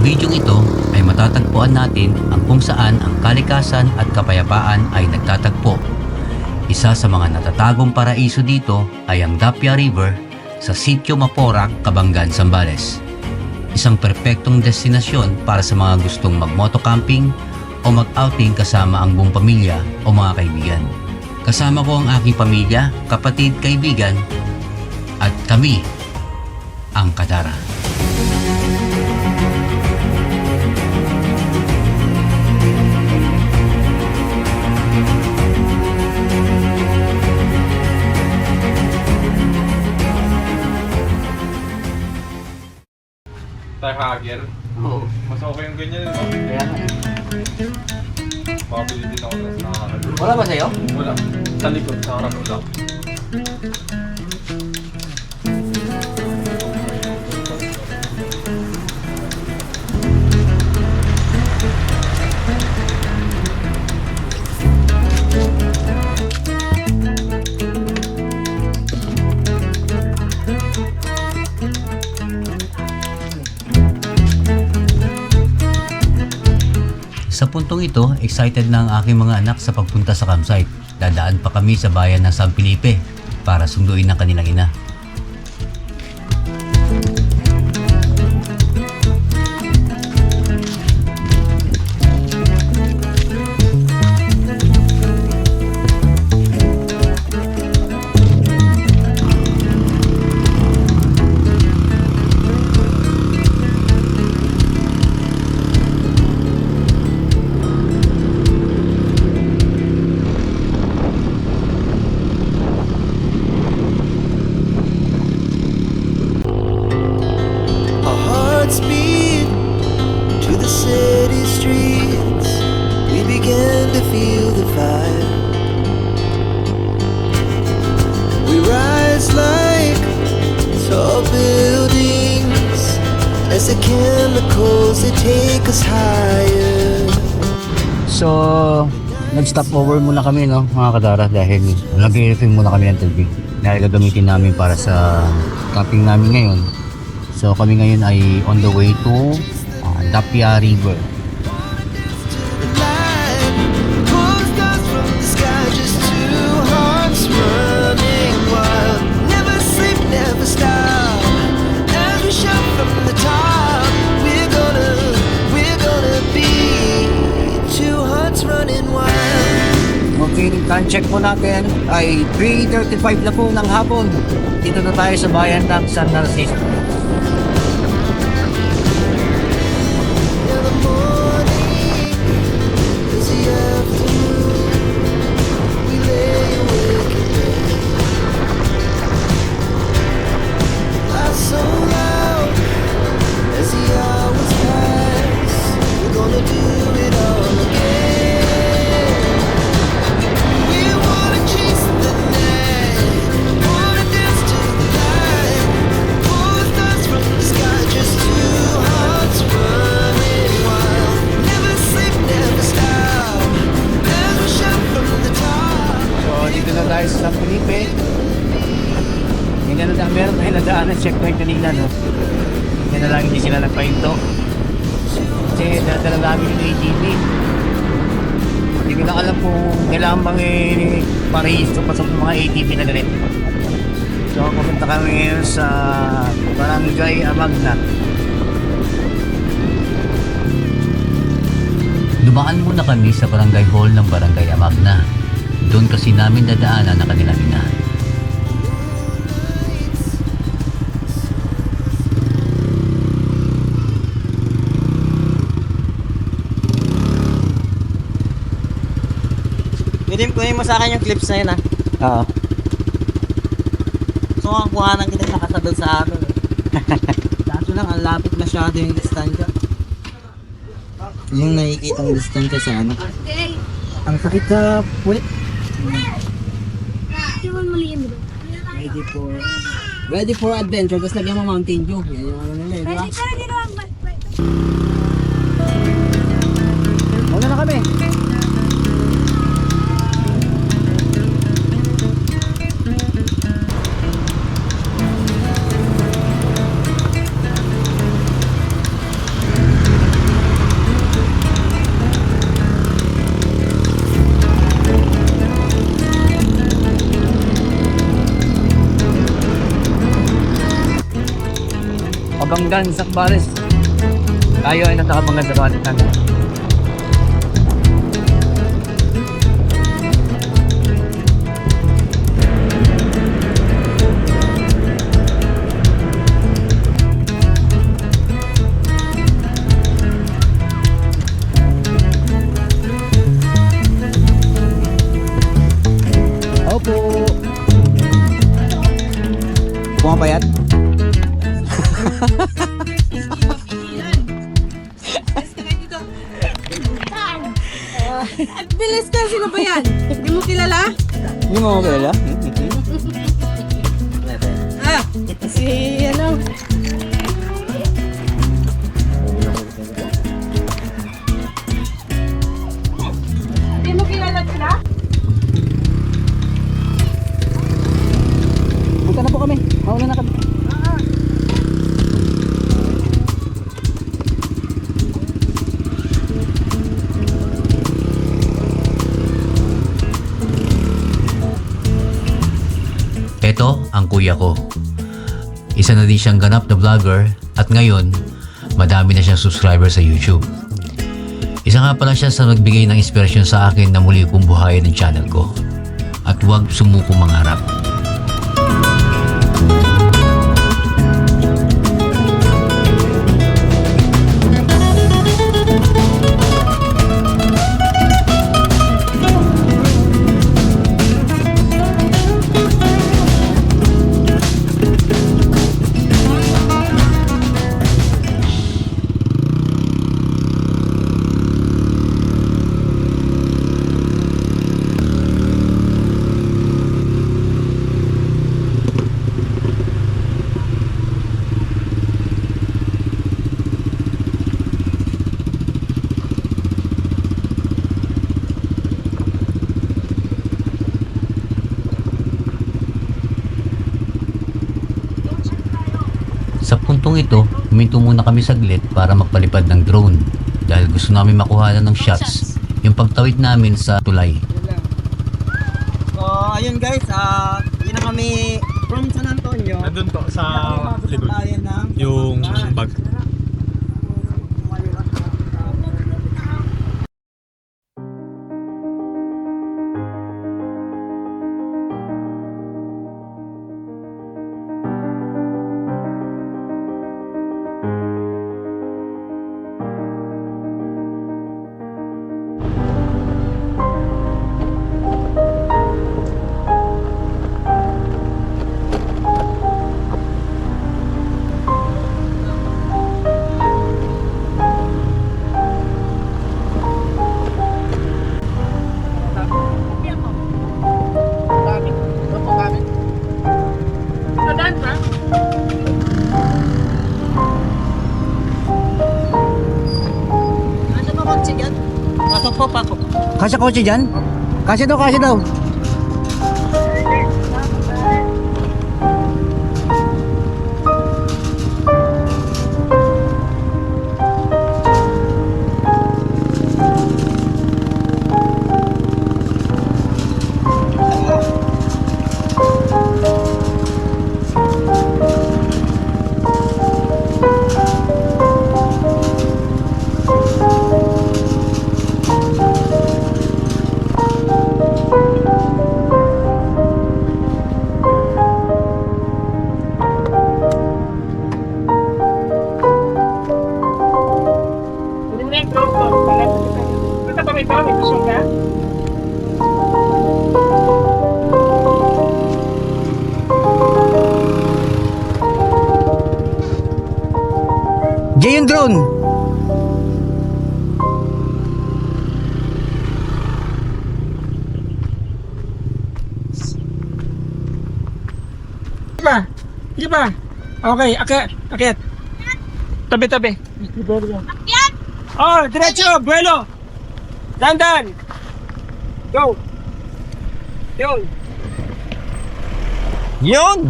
bidyong ito ay matatagpuan natin ang kung saan ang kalikasan at kapayapaan ay nagtatagpo. Isa sa mga natatagong paraiso dito ay ang Dapia River sa Sitio Maporac, Kabanggan, Zambales. Isang perpektong destinasyon para sa mga gustong mag-motocamping o mag-outing kasama ang buong pamilya o mga kaibigan. Kasama ko ang aking pamilya, kapatid, kaibigan at kami ang Kadara. Hager. Oo, Mas okay yung ganyan, no? kaya nga. Makabili din ako ng nakakarap. Wala ba sa'yo? Wala. Sa likod, sa harap wala. Sa puntong ito, excited na ang aking mga anak sa pagpunta sa campsite. Dadaan pa kami sa bayan ng San Felipe para sunduin ang kanilang ina. Nag-stop over muna kami no, mga kadara dahil nag-refill muna kami ng tubig dahil gagamitin namin para sa camping namin ngayon. So, kami ngayon ay on the way to uh, Dapia River. Check po natin ay 3.35 na po ng hapon. Dito na tayo sa bayan ng San Narciso. Checkpoint kanina, no? Yan na lang hindi sila nagpahinto. Kasi dala namin yung ATV. Hindi ko na alam kung kailangan bang eh, parehistro pa sa mga ATV na ganito. So, pupunta kami ngayon sa Barangay Amagna. Dumaan muna kami sa barangay hall ng Barangay Amagna. Doon kasi namin dadaanan ang kanilang ina. Pwede kunin mo sa akin yung clips na yun ah. Oo. So ang kuhanan kita nakasabay sa akin. eh. Kaso lang, ang lapit masyado yung distansya. Yung nakikita ng distansya sa ano. Ang sakit sa puwit. Ready for... Ready for adventure. Tapos lagyan mo Mountain Dew. Yan yung ano nila, eh, di ba? Kabanggan, Sakbares. Tayo ay nasa Kabanggan sa Balitan. Opo. Din siyang ganap na vlogger at ngayon, madami na siyang subscriber sa YouTube. Isa nga pala siya sa nagbigay ng inspirasyon sa akin na muli kong buhayin ang channel ko. At huwag sumuko mangarap. Ito, huminto muna kami saglit para magpalipad ng drone dahil gusto namin makuha ng shots yung pagtawid namin sa tulay. So, ayun guys, ah, yun na kami from San Antonio. Nandun po sa likod. Yung bag. Kasya kotse dyan? Kasya daw, kasya daw. Pa. Sige pa. Okay, akyat. Akyat. Tabi, tabi. Akyat? Oh, diretso. Buelo. Dandan. Go. Yun. Yun!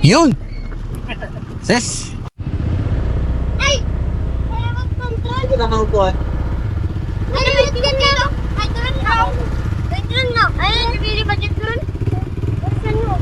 Yun! Ses! Ay! Kaya mag-control. Ito na kaupuan. Ay, ay, ganyan. Ay, ganyan na. Ganyan na. Ay, nabili ba dyan dun? Saan mo?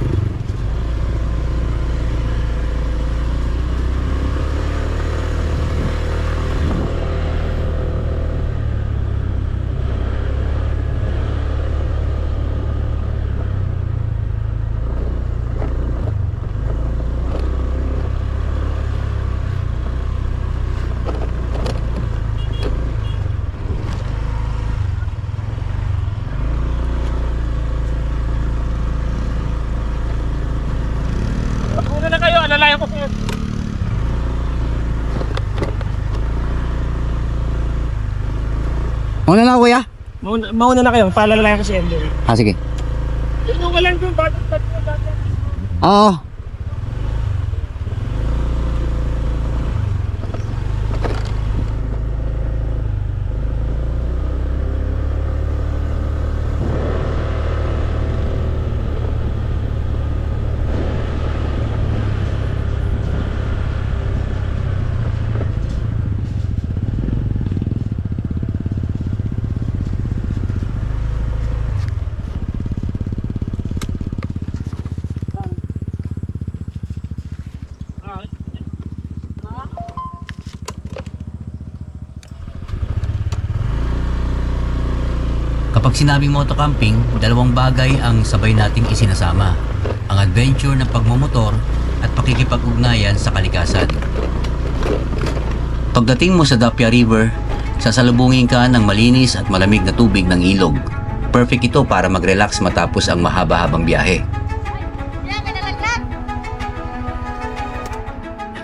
Mauna, mauna na kayo. Paalala lang kasi Endo. Ah, sige. Yung walang doon, bakit bakit bakit? Oo. Kapag sinabing motocamping, dalawang bagay ang sabay nating isinasama. Ang adventure ng pagmumotor at pakikipag-ugnayan sa kalikasan. Pagdating mo sa Dapia River, sasalubungin ka ng malinis at malamig na tubig ng ilog. Perfect ito para mag-relax matapos ang mahaba-habang biyahe.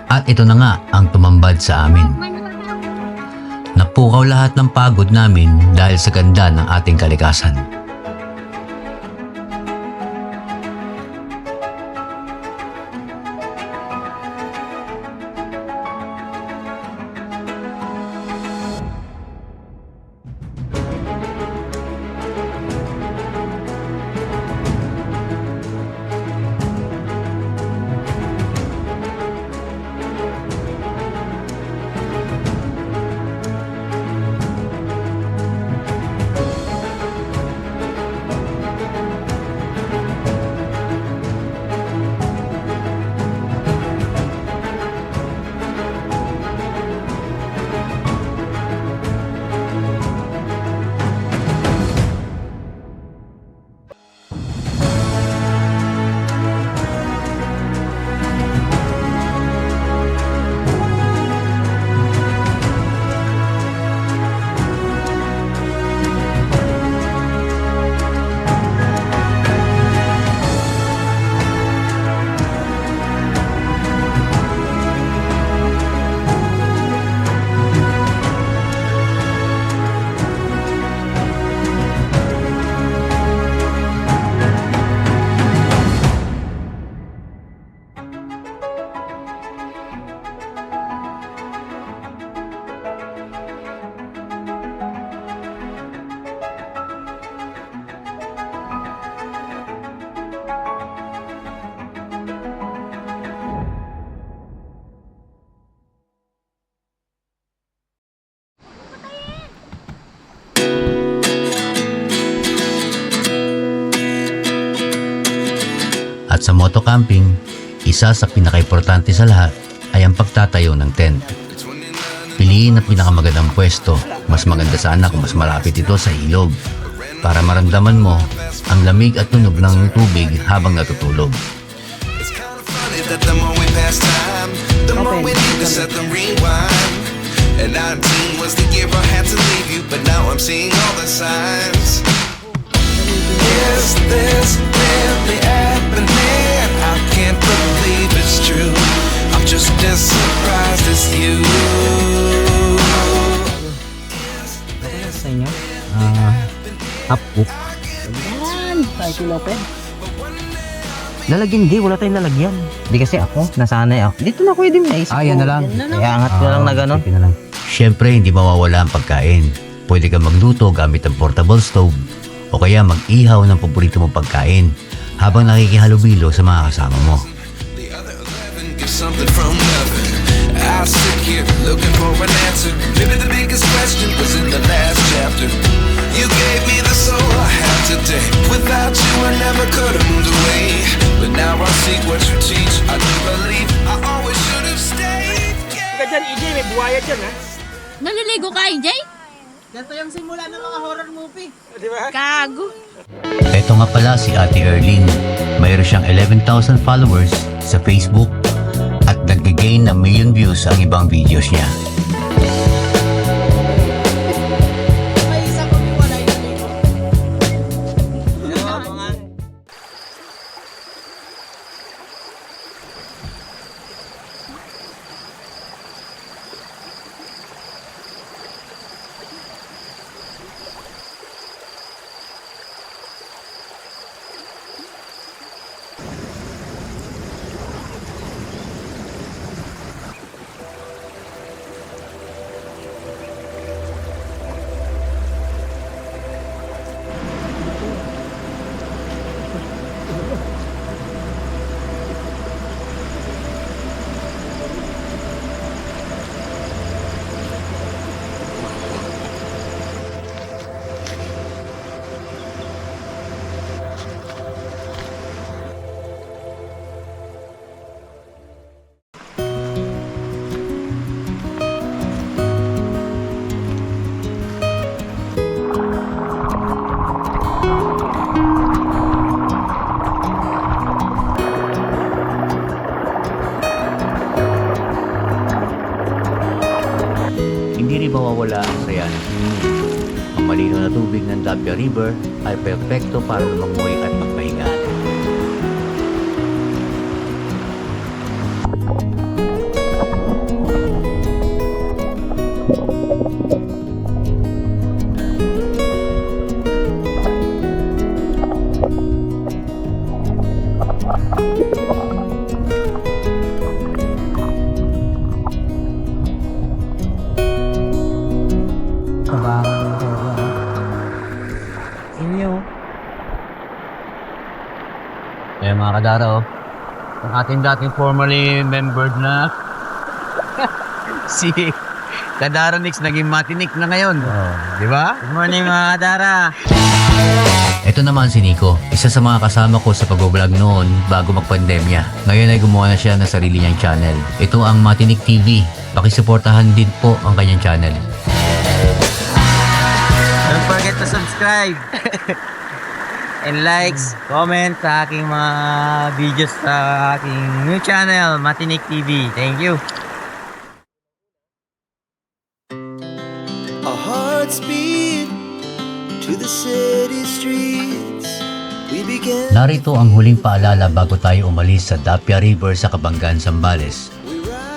At ito na nga ang tumambad sa amin. Napukaw lahat ng pagod namin dahil sa ganda ng ating kalikasan. At sa motocamping, isa sa pinakaimportante sa lahat ay ang pagtatayo ng tent. Piliin ang pinakamagandang pwesto. Mas maganda sana kung mas malapit ito sa ilog para maramdaman mo ang lamig at tunog ng tubig habang natutulog. And 19 was the year I had to leave you, but now I'm seeing all the signs. As you. Sa inyo? Ah, upbook. Yan, tayo kiloped. Lalagyan, hindi. Wala tayong lalagyan. Hindi kasi ako, nasanay ako. Dito na kuya din, naisip Ah, yan na lang. Kaya angat ko lang na gano'n. Sige na lang. Siyempre, hindi mawawala ang pagkain. Pwede kang magluto gamit ang portable stove o kaya mag-ihaw ng paborito mong pagkain habang nakikihalubilo sa mga kasama mo. Something from nothing. I sit here looking for an answer. Maybe the biggest question was in the last chapter. You gave me the soul I have today. Without you, I never could have moved away. But now I see what you teach. I do believe I always should have stayed. Ka dyan, EJ, may buhaya dyan, ha? Naliligo ka, AJ? Ganito yung simula ng mga horror movie. Di ba? Gago. Ito nga pala si Ate Erlyn. Mayroon siyang 11,000 followers sa Facebook nag-gain ng million views ang ibang videos niya. mawawala ang saya ng hinihingi. Ang malino na tubig ng Tapia River ay perpekto para lumangoy at Kaya mga kadara, oh, ang ating dating formerly membered na si Kadara Nix naging matinik na ngayon. di ba? Good morning mga kadara. Ito naman si Nico, isa sa mga kasama ko sa pag-vlog noon bago magpandemya. Ngayon ay gumawa na siya ng sarili niyang channel. Ito ang Matinik TV. Pakisuportahan din po ang kanyang channel. Don't forget to subscribe. And likes, comment sa aking mga videos sa aking new channel, Matinik TV. Thank you. Our hearts beat to the city streets. We began. Narito ang huling paalala bago tayo umalis sa Dapia River sa Kabanggan, Zambales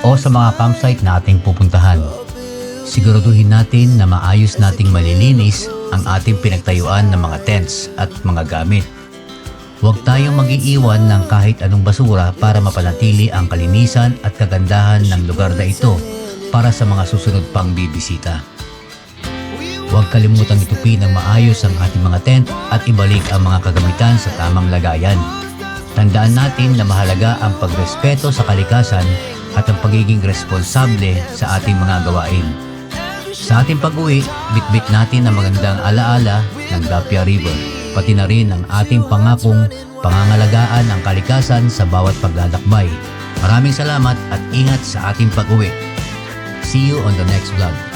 o sa mga campsite na ating pupuntahan. Siguraduhin natin na maayos nating malilinis ang ating pinagtayuan ng mga tents at mga gamit. Huwag tayong mag-iiwan ng kahit anong basura para mapanatili ang kalinisan at kagandahan ng lugar na ito para sa mga susunod pang bibisita. Huwag kalimutang itupi ng maayos ang ating mga tent at ibalik ang mga kagamitan sa tamang lagayan. Tandaan natin na mahalaga ang pagrespeto sa kalikasan at ang pagiging responsable sa ating mga gawain. Sa ating pag-uwi, bitbit natin ang magandang alaala ng Dapia River, pati na rin ang ating pangakong pangangalagaan ang kalikasan sa bawat paglalakbay. Maraming salamat at ingat sa ating pag-uwi. See you on the next vlog.